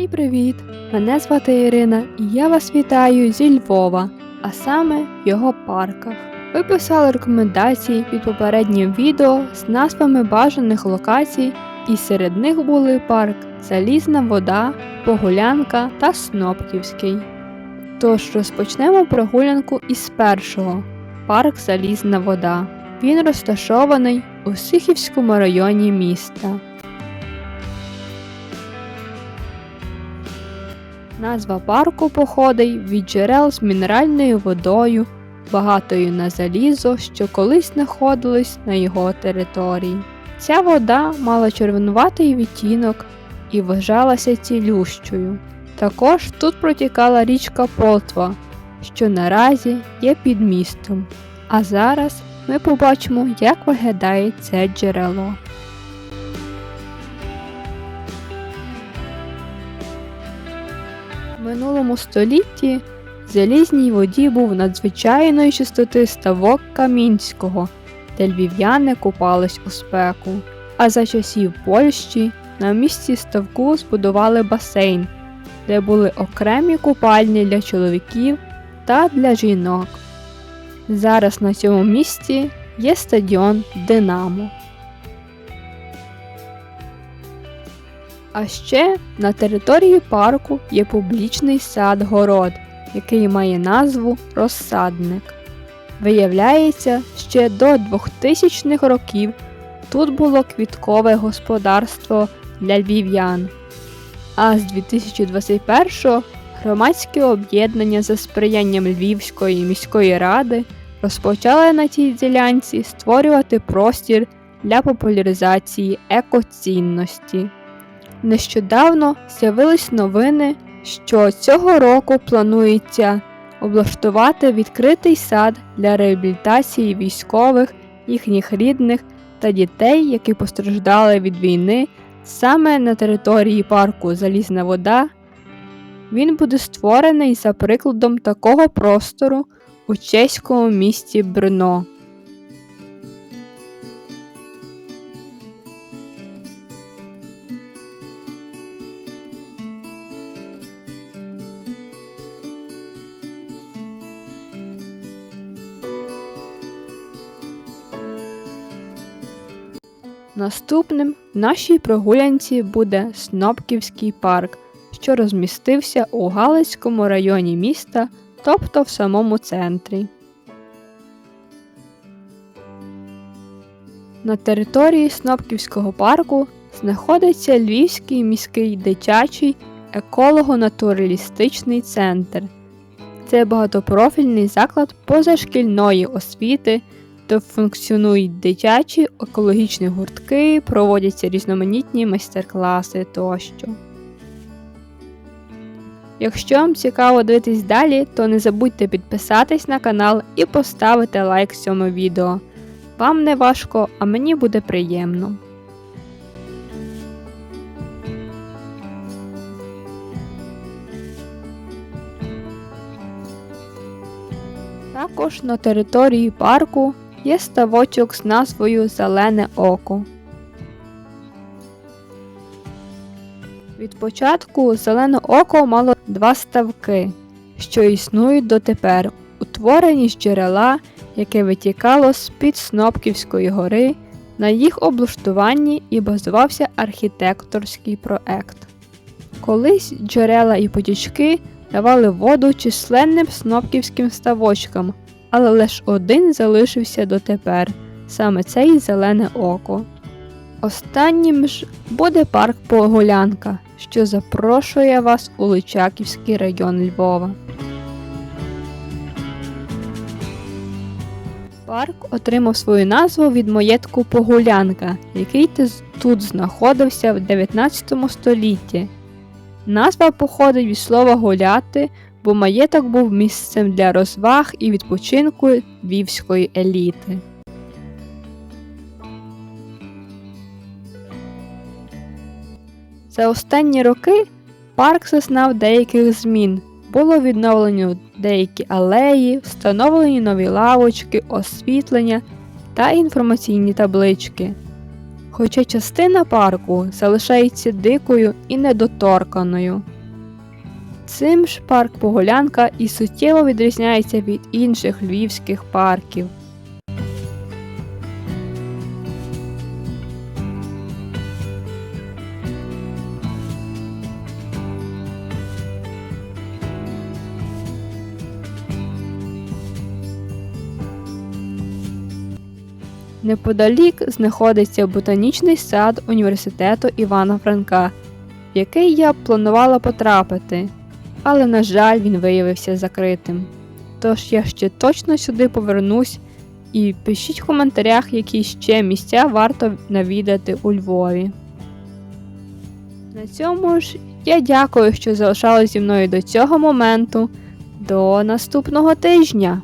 Всім привіт! Мене звати Ірина і я вас вітаю зі Львова, а саме в його парках. Ви писали рекомендації під попереднім відео з назвами бажаних локацій, і серед них були парк Залізна вода, Погулянка та Снопківський. Тож розпочнемо прогулянку із першого парк Залізна вода. Він розташований у Сихівському районі міста. Назва парку походить від джерел з мінеральною водою, багатою на залізо, що колись знаходились на його території. Ця вода мала червонуватий відтінок і вважалася цілющою. Також тут протікала річка Полтва, що наразі є під містом. А зараз ми побачимо, як виглядає це джерело. Минулому столітті залізній воді був надзвичайної чистоти ставок Камінського, де львів'яни купались у спеку. А за часів Польщі на місці ставку збудували басейн, де були окремі купальні для чоловіків та для жінок. Зараз на цьому місці є стадіон Динамо. А ще на території парку є публічний сад-город, який має назву розсадник. Виявляється, ще до 2000-х років тут було квіткове господарство для львів'ян. А з 2021-го громадське об'єднання за сприянням Львівської міської ради розпочали на цій ділянці створювати простір для популяризації екоцінності. Нещодавно з'явились новини, що цього року планується облаштувати відкритий сад для реабілітації військових, їхніх рідних та дітей, які постраждали від війни саме на території парку Залізна вода. Він буде створений за прикладом такого простору у чеському місті Брно. Наступним в нашій прогулянці буде Снопківський парк, що розмістився у Галицькому районі міста, тобто в самому центрі. На території Снопківського парку знаходиться Львівський міський дитячий еколого-натуралістичний центр. Це багатопрофільний заклад позашкільної освіти де функціонують дитячі екологічні гуртки, проводяться різноманітні майстер-класи тощо. Якщо вам цікаво дивитись далі, то не забудьте підписатись на канал і поставити лайк цьому відео. Вам не важко, а мені буде приємно. Також на території парку є ставочок з назвою Зелене Око. Від початку Зелене Око мало два ставки, що існують дотепер, утворені з джерела, яке витікало з під Снопківської гори. На їх облаштуванні і базувався архітекторський проект. Колись джерела і потічки давали воду численним снопківським ставочкам, але лише один залишився дотепер саме цей зелене око. Останнім ж буде парк Погулянка, що запрошує вас у Личаківський район Львова. Парк отримав свою назву від маєтку Погулянка, який тут знаходився в 19 столітті. Назва походить від слова гуляти, бо маєток був місцем для розваг і відпочинку львівської еліти. За останні роки парк зазнав деяких змін. Було відновлено деякі алеї, встановлені нові лавочки, освітлення та інформаційні таблички. хоча частина парку залишається дикою і недоторканою. Цим ж парк Погулянка і суттєво відрізняється від інших львівських парків. Неподалік знаходиться ботанічний сад університету Івана Франка, в який я планувала потрапити, але, на жаль, він виявився закритим. Тож я ще точно сюди повернусь і пишіть в коментарях, які ще місця варто навідати у Львові. На цьому ж я дякую, що залишались зі мною до цього моменту. До наступного тижня!